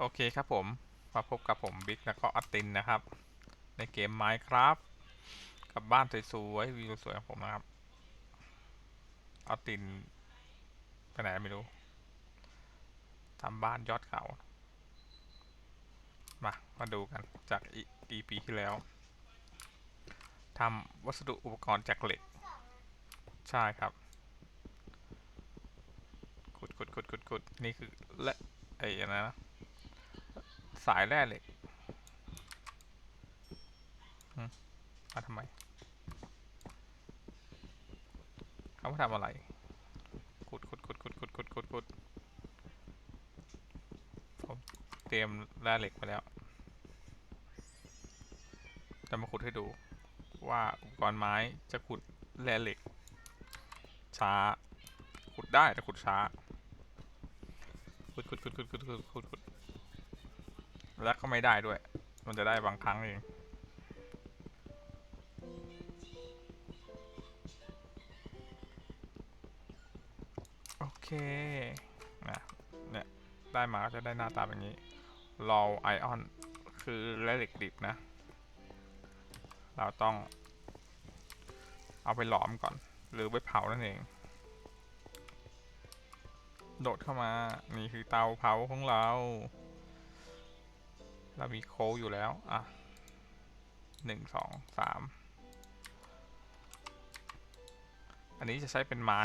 โอเคครับผมมาพบกับผมบิ๊กแล้วก็ออตตินนะครับ ในเกม Minecraft กับบ้านสวยๆวิวสวยของผมนะครับออตตินไปไหนไม่รู้ทำบ้านยอดเขามามาดูกันจากอีอีปีที่แล้วทำวัสดุอุปกรณ์จากเหล็ก ใช่ครับขุดขุดขุดขุดขุดนี่คือและไอ้อะไรนะ สายแร่เหล็กมาทำไมเขามาทำอะไรขุดขุดขุดขุดขุดขุดขุดขุดผมเตรียมแร่เหล็กไปแล้ว จะมาขุดให้ดู ว่าอุปกรณ์ไม้จะขุดแร่เหล็ก ช้า ขุดได้แต่ขุดช้า ขุดขุดขุดขุดขุดขุดขุด แล้วก็ไม่ได้ด้วย มันจะได้บางครั้งเอง โอเคนะเนี่ยได้มาก็จะได้หน้าตาแบบนี้รอไอออนคือแร่เหล็กดิบนะ เราต้อง เอาไปหลอมก่อน หรือไปเผานั่นเอง โดดเข้ามา นี่คือเตาเผาของเรา เรามีโค้ดอยู่แล้ว อะหนึ่งสองสามอันนี้จะใช้เป็นไม้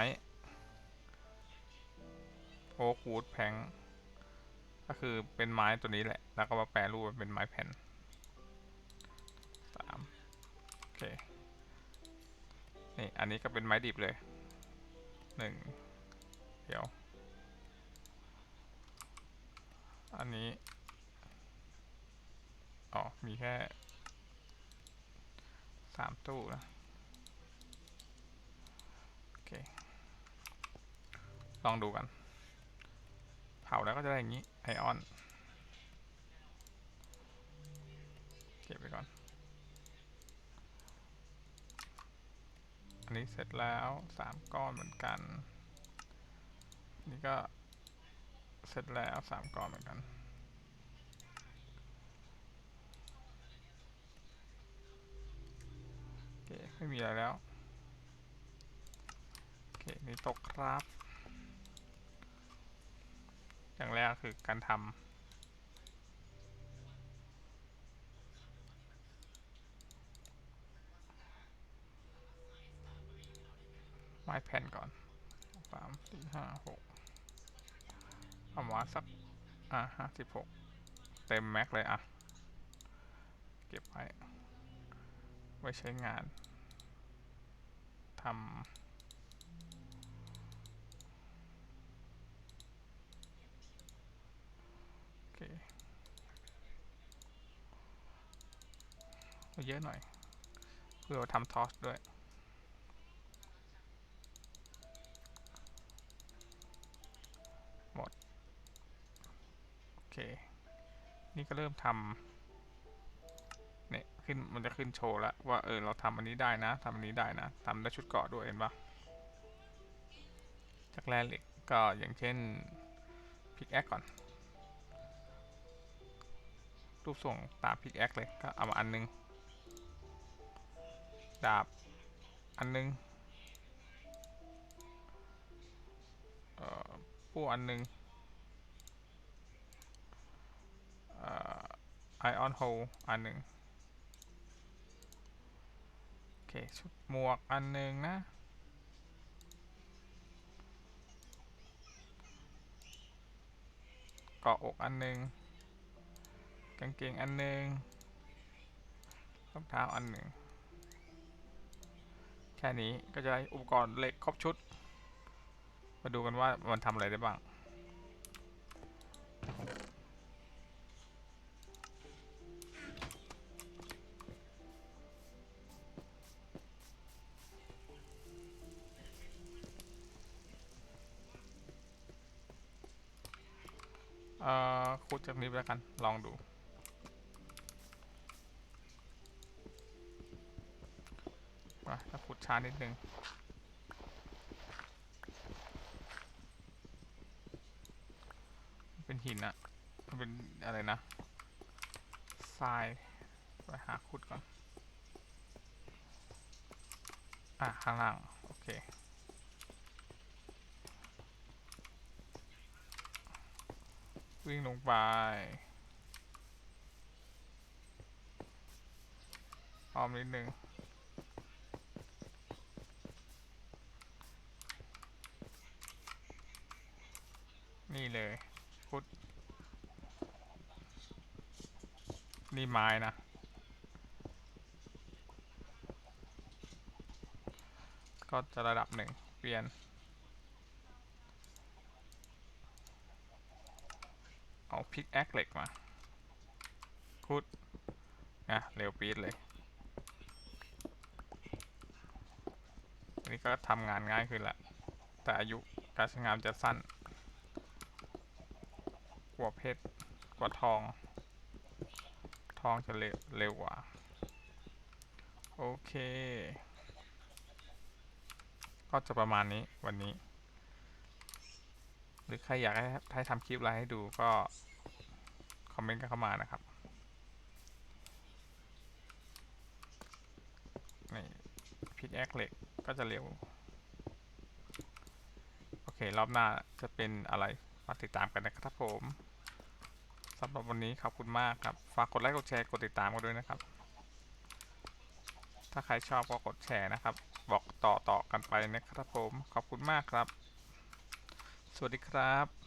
โอ๊กวูดแพงก็คือเป็นไม้ตัวนี้แหละ แล้วก็มาแปรรูปเป็นไม้แผ่นสามโอเค นี่ อันนี้ก็เป็นไม้ดิบเลยหนึ่งเดี๋ยว อันนี้ อ๋อ มีแค่สามตู้นะโอเค ลองดูกัน เผาแล้วก็จะได้อย่างนี้ ไอออน เก็บไปก่อน อันนี้เสร็จแล้วสามก้อนเหมือนกัน นี่ก็เสร็จแล้วสามก้อนเหมือนกัน โอเค ไม่มีอะไรแล้ว โอเค นี่ตกครับ อย่างแรกคือการทำไม้แผ่นก่อนสามสี่ห้าหกเอามาสัก อะห้าสิบหกเต็มแม็กเลยอะ เก็บไว้ ไว้ใช้งาน ทำโอเคเยอะหน่อย เพื่อทำทอสด้วยหมด โอเค นี่ก็เริ่มทำ ขึ้นมันจะขึ้นโชว์แล้วว่าเออเราทำอันนี้ได้นะทำอันนี้ได้นะทำได้ชุดเกาะด้วยเห็นปะจากแร่เหล็กก็อย่างเช่นพิกแอคก่อน รูปทรงตามพิกแอคเลยก็เอามาอันนึง ดาบอันนึงเอ่อปูอันนึงเอ่อไอออนโฮอันหนึ่งโอ เค ชุดหมวกอันหนึ่งนะเกาะอกอันหนึ่งกางเกงอันหนึ่งรองเท้าอันหนึ่งแค่นี้ก็จะได้อุปกรณ์เหล็กครบชุด มาดูกันว่ามันทำอะไรได้บ้าง เอ่อขุดจากนี้ไปแล้วกัน ลองดู มาถ้าขุดช้านิดนึงเป็นหินอะมันเป็นอะไรนะ ทราย ไปหาขุดก่อน อะ ข้างล่าง โอเค วิ่งลงไป ออมนิดนึง นี่เลยพุดนี่ไม้นะ ก็จะระดับหนึ่งเปลี่ยน เอา พิกแอคเหล็กมาคุดอะเร็วปีดเลยอันนี้ก็ทำงานง่ายขึ้นละ แต่อายุการใช้งานจะสั้น กว่าเพชรกว่าทอง ทองจะเร็วเร็วกว่า โอเค ก็จะประมาณนี้วันนี้ หรือใครอยากให้ทำคลิปอะไรให้ดูก็ มเมนต์กันเข้ามานะครับนี่พิกแอคเหล็กก็จะเร็ว โอเค รอบหน้าจะเป็นอะไรมาติดตามกันนะครับผมสำหรับวันนี้ขอบคุณมากครับ ฝากกดไลค์กดแชร์กดติดตามกันด้วยนะครับ ถ้าใครชอบก็กดแชร์นะครับ บอกต่อต่อกันไปนะครับผม ขอบคุณมากครับ สวัสดีครับ